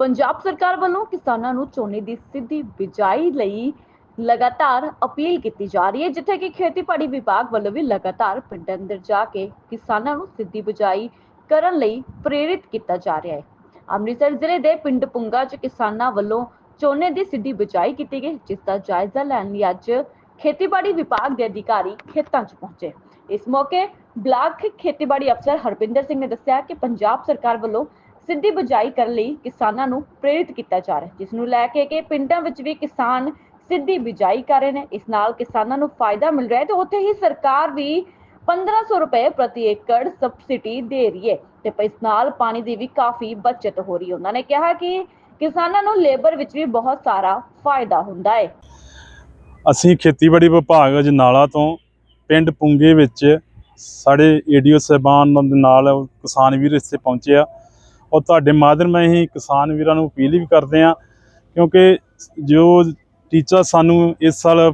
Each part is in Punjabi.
ਪੰਜਾਬ ਸਰਕਾਰ ਵੱਲੋਂ ਕਿਸਾਨਾਂ ਨੂੰ ਝੋਨੇ ਦੀ ਸਿੱਧੀ ਬਿਜਾਈ ਲਈ ਲਗਾਤਾਰ ਅਪੀਲ ਕੀਤੀ ਜਾ ਰਹੀ ਹੈ, ਜਿੱਥੇ ਕਿ ਖੇਤੀਬਾੜੀ ਵਿਭਾਗ ਵੱਲੋਂ ਵੀ ਲਗਾਤਾਰ ਪਿੰਡਾਂ ਅੰਦਰ ਜਾ ਕੇ ਕਿਸਾਨਾਂ ਨੂੰ ਸਿੱਧੀ ਬਿਜਾਈ ਕਰਨ ਲਈ ਪ੍ਰੇਰਿਤ ਕੀਤਾ ਜਾ ਰਿਹਾ ਹੈ। ਅੰਮ੍ਰਿਤਸਰ ਜ਼ਿਲ੍ਹੇ ਦੇ ਪਿੰਡ ਪੁੰਗਾ 'ਚ ਕਿਸਾਨਾਂ ਵੱਲੋਂ ਝੋਨੇ ਦੀ ਸਿੱਧੀ ਬਿਜਾਈ ਕੀਤੀ ਗਈ, ਜਿਸ ਦਾ ਜਾਇਜ਼ਾ ਲੈਣ ਲਈ ਅੱਜ ਖੇਤੀਬਾੜੀ ਵਿਭਾਗ ਦੇ ਅਧਿਕਾਰੀ ਖੇਤਾਂ 'ਚ ਪਹੁੰਚੇ। ਇਸ ਮੌਕੇ ਬਲਾਕ ਖੇਤੀਬਾੜੀ ਅਫਸਰ ਹਰਪਿੰਦਰ ਸਿੰਘ ਨੇ ਦੱਸਿਆ ਕਿ ਪੰਜਾਬ ਸਰਕਾਰ ਵੱਲੋਂ ਸਿੱਧੀ ਬਿਜਾਈ ਕਰਨ ਲਈ ਕਿਸਾਨਾਂ ਨੂੰ ਪ੍ਰੇਰਿਤ ਕੀਤਾ ਜਾ ਰਿਹਾ ਜਿਸ ਨੂੰ ਲੈ ਕੇ ਕਿ ਪਿੰਡਾਂ ਵਿੱਚ ਵੀ ਕਿਸਾਨ ਸਿੱਧੀ ਬਿਜਾਈ ਕਰ ਰਹੇ ਨੇ। ਇਸ ਨਾਲ ਕਿਸਾਨਾਂ ਨੂੰ ਫਾਇਦਾ ਮਿਲ ਰਿਹਾ ਹੈ ਤੇ ਉੱਥੇ ਹੀ ਸਰਕਾਰ ਵੀ 1500 ਰੁਪਏ ਪ੍ਰਤੀ ਏਕੜ ਸਬਸਿਡੀ ਦੇ ਰਹੀ ਹੈ ਤੇ ਇਸ ਨਾਲ ਪਾਣੀ ਦੀ ਵੀ ਕਾਫੀ ਬਚਤ ਹੋ ਰਹੀ ਹੈ। ਉਹਨਾਂ ਨੇ ਕਿਹਾ ਕਿ ਕਿਸਾਨਾਂ ਨੂੰ ਲੇਬਰ ਵਿੱਚ ਵੀ ਬਹੁਤ ਸਾਰਾ ਫਾਇਦਾ ਹੁੰਦਾ ਹੈ। ਅਸੀਂ ਖੇਤੀਬਾੜੀ ਵਿਭਾਗ ਅਜਨਾਲਾ ਤੋਂ ਪਿੰਡ ਪੁੰਗੇ ਵਿੱਚ ਸਾਡੇ ਏਡੀਓ ਸਾਹਿਬਾਨ ਨਾਲ ਕਿਸਾਨ ਵੀਰ ਇੱਥੇ ਪਹੁੰਚੇ ਆ। ਔਰ ਤੁਹਾਡੇ ਮਾਧਿਅਮ ਰਾਹੀਂ ਹੀ ਕਿਸਾਨ ਵੀਰਾਂ ਨੂੰ ਅਪੀਲ ਵੀ ਕਰਦੇ ਆ ਕਿਉਂਕਿ ਜੋ ਟੀਚਾ ਸਾਨੂੰ ਇਸ ਸਾਲ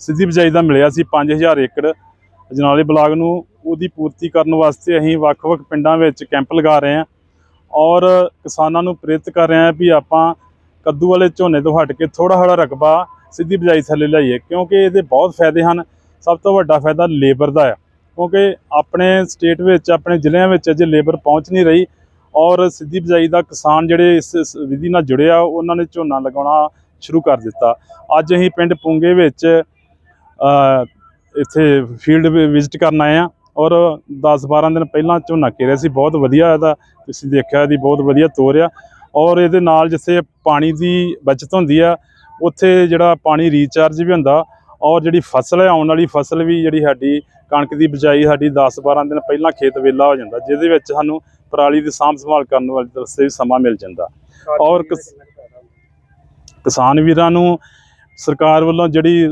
ਸਿੱਧੀ ਬਿਜਾਈ ਦਾ ਮਿਲਿਆ ਸੀ 5000 ਏਕੜ ਅਜਨਾਲੇ ਬਲਾਕ ਨੂੰ, ਉਹਦੀ ਪੂਰਤੀ ਕਰਨ ਵਾਸਤੇ ਅਸੀਂ ਵੱਖ-ਵੱਖ ਪਿੰਡਾਂ ਵਿੱਚ ਕੈਂਪ ਲਗਾ ਰਹੇ ਹਾਂ ਔਰ ਕਿਸਾਨਾਂ ਨੂੰ ਪ੍ਰੇਰਿਤ ਕਰ ਰਹੇ ਹਾਂ ਵੀ ਆਪਾਂ ਕੱਦੂ ਵਾਲੇ ਝੋਨੇ ਤੋਂ ਹਟ ਕੇ ਥੋੜਾ ਹੜਾ ਰਕਬਾ ਸਿੱਧੀ ਬਿਜਾਈ ਥੱਲੇ ਲਿਆਈਏ ਕਿਉਂਕਿ ਇਹਦੇ ਬਹੁਤ ਫਾਇਦੇ ਹਨ, ਸਭ ਤੋਂ ਵੱਡਾ ਫਾਇਦਾ ਲੇਬਰ ਦਾ ਹੈ ਕਿਉਂਕਿ ਆਪਣੇ ਸਟੇਟ ਵਿੱਚ, ਆਪਣੇ ਜ਼ਿਲ੍ਹਿਆਂ ਵਿੱਚ ਅਜੇ ਲੇਬਰ ਪਹੁੰਚ ਨਹੀਂ ਰਹੀ ਔਰ ਸਿੱਧੀ ਬਿਜਾਈ ਦਾ ਕਿਸਾਨ ਜਿਹੜੇ ਇਸ ਵਿਧੀ ਨਾਲ ਜੁੜਿਆ ਉਹਨਾਂ ਨੇ ਝੋਨਾ ਲਗਾਉਣਾ ਸ਼ੁਰੂ ਕਰ ਦਿੱਤਾ। ਅੱਜ ਅਸੀਂ ਪਿੰਡ ਪੁੰਗੇ ਵਿੱਚ ਇੱਥੇ ਫੀਲਡ ਵਿਜ਼ਿਟ ਕਰਨ ਆਏ ਆ ਔਰ 10-12 ਦਿਨ ਪਹਿਲਾਂ ਝੋਨਾ ਕੇਰਿਆ ਸੀ, ਬਹੁਤ ਵਧੀਆ ਇਹਦਾ, ਤੁਸੀਂ ਦੇਖਿਆ ਇਹਦੀ ਬਹੁਤ ਵਧੀਆ ਤੋਰ ਆ। ਔਰ ਇਹਦੇ ਨਾਲ ਜਿੱਥੇ ਪਾਣੀ ਦੀ ਬਚਤ ਹੁੰਦੀ ਆ, ਉੱਥੇ ਜਿਹੜਾ ਪਾਣੀ ਰੀਚਾਰਜ ਵੀ ਹੁੰਦਾ ਔਰ ਜਿਹੜੀ ਫਸਲ ਹੈ ਆਉਣ ਵਾਲੀ ਫਸਲ ਵੀ ਜਿਹੜੀ ਸਾਡੀ ਕਣਕ ਦੀ ਬਿਜਾਈ ਸਾਡੀ 10-12 ਦਿਨ ਪਹਿਲਾਂ ਖੇਤ ਵੇਲਾ ਹੋ ਜਾਂਦਾ, ਜਿਹਦੇ ਵਿੱਚ ਸਾਨੂੰ ਪਰਾਲੀ ਦੀ ਸਾਂਭ ਸੰਭਾਲ ਕਰਨ ਵਾਸਤੇ ਵੀ ਸਮਾਂ ਮਿਲ ਜਾਂਦਾ। ਔਰ ਕਿਸ- ਕਿਸਾਨ ਵੀਰਾਂ ਨੂੰ ਸਰਕਾਰ ਵੱਲੋਂ ਜਿਹੜੀ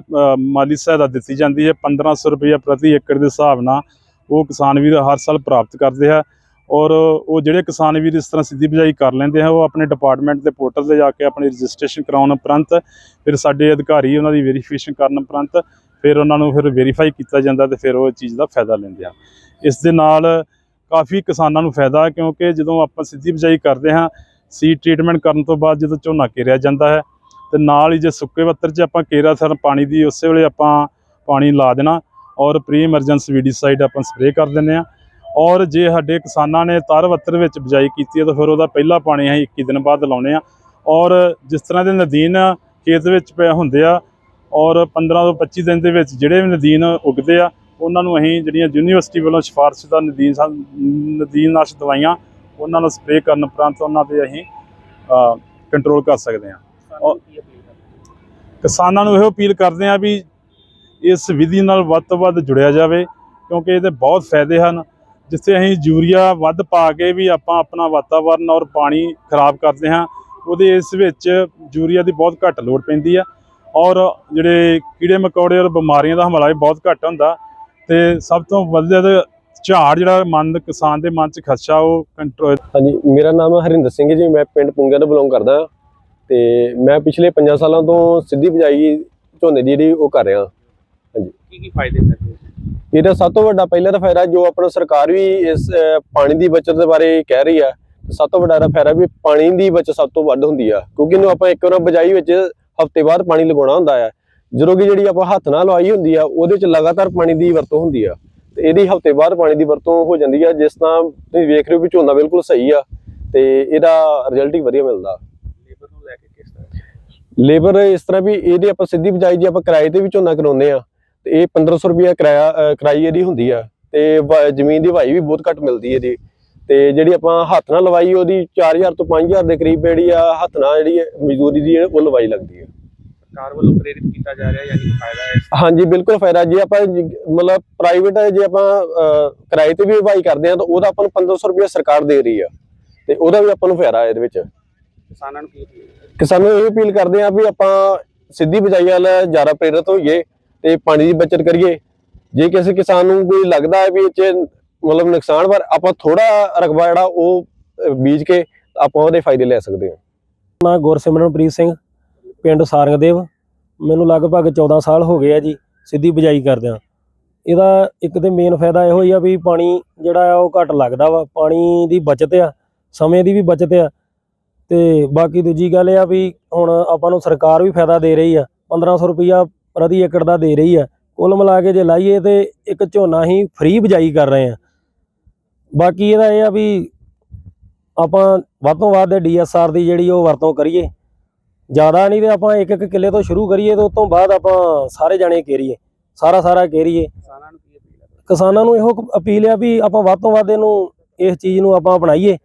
ਮਾਲੀ ਸਹਾਇਤਾ ਦਿੱਤੀ ਜਾਂਦੀ ਹੈ 1500 ਰੁਪਏ ਪ੍ਰਤੀ ਏਕੜ ਦੇ ਹਿਸਾਬ ਨਾਲ ਉਹ ਕਿਸਾਨ ਵੀਰ ਹਰ ਸਾਲ ਪ੍ਰਾਪਤ ਕਰਦੇ ਆ। ਔਰ ਉਹ ਜਿਹੜੇ ਕਿਸਾਨ ਵੀਰ ਇਸ ਤਰ੍ਹਾਂ ਸਿੱਧੀ ਬਿਜਾਈ ਕਰ ਲੈਂਦੇ ਆ ਉਹ ਆਪਣੇ ਡਿਪਾਰਟਮੈਂਟ ਦੇ ਪੋਰਟਲ ਤੇ ਜਾ ਕੇ ਆਪਣੀ ਰਜਿਸਟ੍ਰੇਸ਼ਨ ਕਰਾਉਣ ਉਪਰੰਤ ਫਿਰ ਸਾਡੇ ਅਧਿਕਾਰੀ ਉਹਨਾਂ ਦੀ ਵੈਰੀਫਿਕੇਸ਼ਨ ਕਰਨ ਉਪਰੰਤ ਫਿਰ ਉਹਨਾਂ ਨੂੰ ਫਿਰ ਵੈਰੀਫਾਈ ਕੀਤਾ ਜਾਂਦਾ ਤੇ ਫਿਰ ਉਹ ਚੀਜ਼ ਦਾ ਫਾਇਦਾ ਲੈਂਦੇ ਆ। ਇਸ ਦੇ ਨਾਲ ਕਾਫੀ ਕਿਸਾਨਾਂ ਨੂੰ ਫਾਇਦਾ ਹੈ, ਕਿਉਂਕਿ ਜਦੋਂ ਆਪਾਂ ਸਿੱਧੀ ਬਿਜਾਈ ਕਰਦੇ ਹਾਂ ਸੀਡ ਟ੍ਰੀਟਮੈਂਟ ਕਰਨ ਤੋਂ ਬਾਅਦ ਜਦੋਂ ਝੋਨਾ ਕੇਰਿਆ ਜਾਂਦਾ ਹੈ, ਤੇ ਨਾਲ ਹੀ ਜੇ ਸੁੱਕੇ ਵੱਤਰ 'ਚ ਆਪਾਂ ਕੇਰਾ ਸਰ ਪਾਣੀ ਦੀ, ਉਸੇ ਵੇਲੇ ਆਪਾਂ ਪਾਣੀ ਲਾ ਦੇਣਾ ਔਰ ਪ੍ਰੀ ਐਮਰਜੈਂਸੀ ਵੀਡੀਸਾਈਡ ਆਪਾਂ ਸਪਰੇਅ ਕਰ ਦਿੰਦੇ ਆ ਔਰ ਜੇ ਸਾਡੇ ਕਿਸਾਨਾਂ ਨੇ ਤਾਰ ਵੱਤਰ ਵਿੱਚ ਬਿਜਾਈ ਕੀਤੀ ਹੈ, ਤਾਂ ਫਿਰ ਉਹਦਾ ਪਹਿਲਾ ਪਾਣੀ ਅਸੀਂ 21 ਦਿਨ ਬਾਅਦ ਲਾਉਨੇ ਆ ਔਰ ਜਿਸ ਤਰ੍ਹਾਂ ਦੇ ਨਦੀਨ ਖੇਤ ਵਿੱਚ ਪਏ ਹੁੰਦੇ ਆ, ਔਰ 15 ਤੋਂ 25 ਦਿਨ ਦੇ ਵਿੱਚ ਜਿਹੜੇ ਵੀ ਨਦੀਨ ਉਗਦੇ ਆ ਉਹਨਾਂ ਨੂੰ ਅਸੀਂ ਜਿਹੜੀਆਂ ਯੂਨੀਵਰਸਿਟੀ ਵੱਲੋਂ ਸਿਫਾਰਸ਼ ਦਾ ਨਦੀਨ ਸਾ- ਨਦੀਨਨਾਸ਼ਕ ਦਵਾਈਆਂ ਉਹਨਾਂ ਨੂੰ ਸਪਰੇਅ ਕਰਨ ਉਪਰੰਤ ਉਹਨਾਂ ਤੇ ਅਸੀਂ ਕੰਟਰੋਲ ਕਰ ਸਕਦੇ ਹਾਂ। ਕਿਸਾਨਾਂ ਨੂੰ ਇਹੋ ਅਪੀਲ ਕਰਦੇ ਆ ਵੀ ਇਸ ਵਿਧੀ ਨਾਲ ਵੱਧ ਤੋਂ ਵੱਧ ਜੁੜਿਆ ਜਾਵੇ ਕਿਉਂਕਿ ਇਹਦੇ ਬਹੁਤ ਫਾਇਦੇ ਹਨ ਜਿੱਥੇ ਅਸੀਂ ਯੂਰੀਆ ਵੱਧ ਪਾ ਕੇ ਵੀ ਆਪਾਂ ਆਪਣਾ ਵਾਤਾਵਰਨ ਔਰ ਪਾਣੀ ਖਰਾਬ ਕਰਦੇ ਹਾਂ ਉਹਦੇ ਇਸ ਵਿੱਚ ਯੂਰੀਆ ਦੀ ਬਹੁਤ ਘੱਟ ਲੋੜ ਪੈਂਦੀ ਆ ਔਰ ਜਿਹੜੇ ਕੀੜੇ ਮਕੌੜੇ ਔਰ ਬਿਮਾਰੀਆਂ ਦਾ ਹਮਲਾ ਵੀ ਬਹੁਤ ਘੱਟ ਹੁੰਦਾ ਤੇ ਸਭ ਤੋਂ ਵਧੀਆ ਤੇ ਝਾੜ ਜਿਹੜਾ ਮਨ ਕਿਸਾਨ ਦੇ ਮਨ 'ਚ ਖਦਸ਼ਾ ਉਹ ਕੰਟਰੋਲ ਹਾਂਜੀ ਮੇਰਾ ਨਾਮ ਹੈ ਹਰਿੰਦਰ ਸਿੰਘ ਜੀ ਮੈਂ ਪਿੰਡ ਪੁੰਗਿਆ ਤੋਂ ਬਿਲੋਂਗ ਕਰਦਾ ਹਾਂ ਤੇ ਮੈਂ ਪਿਛਲੇ 5 ਸਾਲਾਂ ਤੋਂ ਸਿੱਧੀ ਬਿਜਾਈ ਝੋਨੇ ਦੀ ਜਿਹੜੀ ਉਹ ਕਰ ਰਿਹਾ। ਕੀ ਕੀ ਫਾਇਦੇ ਨੇ ਇਹਦਾ ਸਭ ਤੋਂ ਵੱਡਾ ਪਹਿਲਾ ਤਾਂ ਫਾਇਦਾ ਜੋ ਆਪਣਾ ਸਰਕਾਰ ਵੀ ਇਸ ਪਾਣੀ ਦੀ ਬਚਤ ਦੇ ਬਾਰੇ ਕਹਿ ਰਹੀ ਆ ਸਭ ਤੋਂ ਵੱਡਾ ਇਹਦਾ ਫਾਇਦਾ ਵੀ ਪਾਣੀ ਦੀ ਬਚਤ ਸਭ ਤੋਂ ਵੱਧ ਹੁੰਦੀ ਆ ਕਿਉਂਕਿ ਇਹਨੂੰ ਆਪਾਂ ਇੱਕ ਵਾਰ ਬਿਜਾਈ ਵਿੱਚ ਹਫ਼ਤੇ ਬਾਅਦ ਪਾਣੀ ਲਗਾਉਣਾ ਹੁੰਦਾ ਆ। ਜਦੋਂ ਕਿ ਜਿਹੜੀ ਆਪਾਂ ਹੱਥ ਨਾਲ ਲਵਾਈ ਹੁੰਦੀ ਆ ਉਹਦੇ ਚ ਲਗਾਤਾਰ ਪਾਣੀ ਦੀ ਵਰਤੋਂ ਹੁੰਦੀ ਆ। ਤੇ ਇਹਦੀ ਹਫ਼ਤੇ ਬਾਅਦ ਪਾਣੀ ਦੀ ਵਰਤੋਂ ਹੋ ਜਾਂਦੀ ਆ ਜਿਸ ਤਰ੍ਹਾਂ ਤੁਸੀਂ ਵੇਖ ਰਹੇ ਹੋ ਵੀ ਝੋਨਾ ਬਿਲਕੁਲ ਸਹੀ ਆ ਤੇ ਇਹਦਾ ਰਿਜ਼ਲਟ ਹੀ ਵਧੀਆ ਮਿਲਦਾ। ਲੇਬਰ ਨੂੰ ਲੈ ਕੇ ਕਿਸ ਤਰ੍ਹਾਂ ਲੇਬਰ ਇਸ ਤਰ੍ਹਾਂ ਵੀ ਇਹਦੀ ਆਪਾਂ ਸਿੱਧੀ ਬਿਜਾਈ ਜੇ ਆਪਾਂ ਕਿਰਾਏ ਤੇ ਵੀ ਝੋਨਾ ਕਰਾਉਂਦੇ ਆ ਤੇ ਇਹ 1500 ਰੁਪਿਆ ਕਿਰਾਇਆ ਕਿਰਾਈ ਇਹਦੀ ਹੁੰਦੀ ਆ ਤੇ ਜ਼ਮੀਨ ਦੀ ਵਾਈ ਵੀ ਬਹੁਤ ਘੱਟ ਮਿਲਦੀ ਇਹਦੀ। ਤੇ ਜਿਹੜੀ ਆਪਾਂ ਹੱਥ ਨਾਲ ਲਵਾਈ ਉਹਦੀ 4000 ਤੋਂ 5000 ਦੇ ਕਰੀਬ ਜਿਹੜੀ ਆ ਹੱਥ ਨਾਲ ਜਿਹੜੀ ਮਜ਼ਦੂਰੀ ਦੀ ਉਹ ਲਵਾਈ ਲੱਗਦੀ ਆ। ਸਰਕਾਰ ਵੱਲੋਂ ਪ੍ਰੇਰਿਤ ਕੀਤਾ ਜਾ ਰਿਹਾ ਯਾਨੀ ਫਾਇਦਾ ਹੈ ਹਾਂਜੀ ਬਿਲਕੁਲ ਫਾਇਦਾ। ਜੇ ਆਪਾਂ ਮਤਲਬ ਪ੍ਰਾਈਵੇਟ ਜੇ ਆਪਾਂ ਕਿਰਾਏ ਤੇ ਵੀ ਵਾਈ ਕਰਦੇ ਆ ਤਾਂ ਉਹਦਾ ਆਪਾਂ ਨੂੰ 1500 ਰੁਪਿਆ ਸਰਕਾਰ ਦੇ ਰਹੀ ਆ। ਤੇ ਉਹਦਾ ਵੀ ਆਪਾਂ ਨੂੰ ਫਾਇਦਾ ਇਹਦੇ ਵਿੱਚ। ਕਿਸਾਨਾਂ ਨੂੰ ਕੀ? ਕਿਸਾਨਾਂ ਨੂੰ ਇਹ ਅਪੀਲ ਕਰਦੇ ਆ ਵੀ ਆਪਾਂ ਸਿੱਧੀ ਬਿਜਾਈ ਵੱਲ ਜ਼ਿਆਦਾ ਪ੍ਰੇਰਿਤ ਹੋਈਏ ਤੇ ਪਾਣੀ ਦੀ ਬਚਤ ਕਰੀਏ। ਜੇ ਕਿਸੇ ਕਿਸਾਨ ਨੂੰ ਕੋਈ ਲੱਗਦਾ ਹੈ ਵੀ ਇਹ 'ਚ ਮਤਲਬ ਨੁਕਸਾਨ ਪਰ ਆਪਾਂ ਥੋੜਾ ਰਕਬਾ ਜਿਹੜਾ ਉਹ ਬੀਜ ਕੇ ਆਪਾਂ ਉਹਦੇ ਫਾਇਦੇ ਲੈ ਸਕਦੇ ਹਾਂ। ਨਾ ਗੁਰਸਿਮਰਨਪ੍ਰੀਤ ਸਿੰਘ ਪਿੰਡ ਸਾਰੰਗਦੇਵ। ਮੈਨੂੰ ਲਗਭਗ 14 ਸਾਲ ਹੋ ਗਏ ਆ ਜੀ, ਸਿੱਧੀ ਬਿਜਾਈ ਕਰਦਿਆਂ। ਇਹਦਾ ਇੱਕ ਤੇ ਮੇਨ ਫਾਇਦਾ ਇਹੋ ਹੀ ਆ ਵੀ ਪਾਣੀ ਜਿਹੜਾ ਆ ਉਹ ਘੱਟ ਲੱਗਦਾ ਵਾ, ਪਾਣੀ ਦੀ ਬਚਤ ਆ, ਸਮੇਂ ਦੀ ਵੀ ਬਚਤ ਆ। ਤੇ ਬਾਕੀ ਦੂਜੀ ਗੱਲ ਇਹ ਆ ਵੀ ਹੁਣ ਆਪਾਂ ਨੂੰ ਸਰਕਾਰ ਵੀ ਫਾਇਦਾ ਦੇ ਰਹੀ ਆ 1500 ਰੁਪਈਆ ਪ੍ਰਤੀ ਏਕੜ ਦਾ ਦੇ ਰਹੀ ਆ। ਕੁੱਲ ਮਿਲਾ ਕੇ ਜੇ ਲਾਈਏ ਤੇ ਇੱਕ ਝੋਨਾ ਹੀ ਫ੍ਰੀ ਬਿਜਾਈ ਕਰ ਰਹੇ ਆ। ਬਾਕੀ ਇਹਦਾ ਇਹ ਆ ਵੀ ਆਪਾਂ ਵੱਧ ਤੋਂ ਵੱਧ ਡੀਐਸਆਰ ਦੀ ਜਿਹੜੀ ਉਹ ਵਰਤੋਂ ਕਰੀਏ। ਜ਼ਿਆਦਾ ਨਹੀਂ ਤੇ ਆਪਾਂ ਇੱਕ ਇੱਕ ਕਿੱਲੇ ਤੋਂ ਸ਼ੁਰੂ ਕਰੀਏ ਤੇ ਉਸ ਤੋਂ ਬਾਅਦ ਆਪਾਂ ਸਾਰੇ ਜਾਣੇ ਕੇਰੀਏ ਸਾਰਾ ਸਾਰਾ ਕੇਰੀਏ। ਕਿਸਾਨਾਂ ਨੂੰ ਕੀ ਅਪੀਲ ਹੈ ਕਿਸਾਨਾਂ ਨੂੰ ਇਹੋ ਅਪੀਲ ਆ ਵੀ ਆਪਾਂ ਵੱਧ ਤੋਂ ਵੱਧ ਇਹਨੂੰ ਇਸ ਚੀਜ਼ ਨੂੰ ਆਪਾਂ ਅਪਣਾਈਏ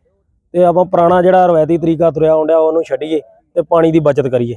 ਤੇ ਆਪਾਂ ਪੁਰਾਣਾ ਜਿਹੜਾ ਰਵਾਇਤੀ ਤਰੀਕਾ ਤੁਰਿਆ ਆਉਂਦਿਆ ਉਹਨੂੰ ਛੱਡੀਏ ਤੇ ਪਾਣੀ ਦੀ ਬਚਤ ਕਰੀਏ।